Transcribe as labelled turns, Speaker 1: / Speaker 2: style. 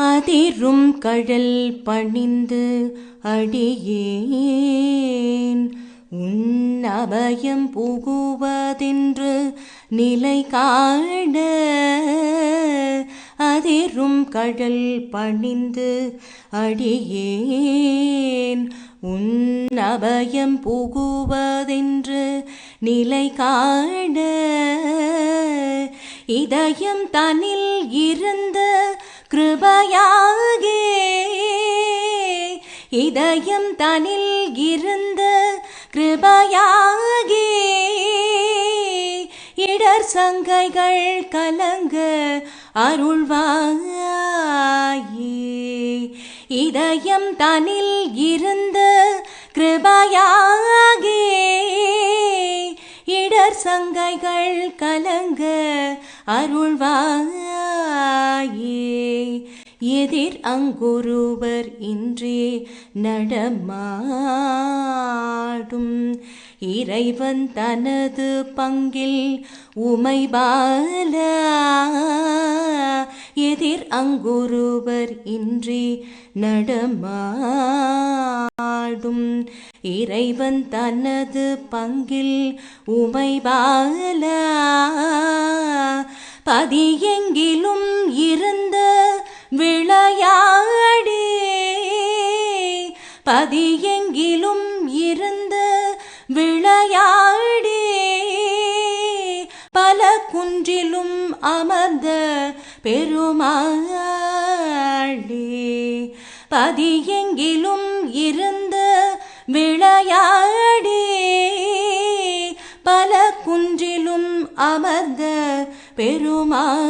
Speaker 1: அதிரும் கடல் பணிந்து அடியேன். உன் அபயம் புகுவதென்று நிலை காண அதிரும் கடல் பணிந்து அடியேன். உன் அபயம் புகுவதென்று நிலை காண இதயம் தனில் இருந்த கிருபையாகே இதயம் தனில் இருந்து கிருபையாகே இடர் சங்கைகள் கலங்க அருள்வாயே. இதயம் தனில் இருந்து கிருபையாகே இடர் சங்கைகள் கலங்க அருள்வாயே. தாயே எதிர் அங்கொருவர் இன்றே நடமாடும். இறைவன் தனது பங்கில் உமைபால. எதிர் அங்கொருவர் இன்றி நடமாடும். இறைவன் தனது பங்கில் உமைபால. பதியெங்கிலும் பதியெங்கிலும் இருந்து விளையாடே பல குன்றிலும் அமர்ந்த பெருமாளே. பதியெங்கிலும் இருந்து விளையாடே பல குன்றிலும் அமர்ந்த பெருமாளே.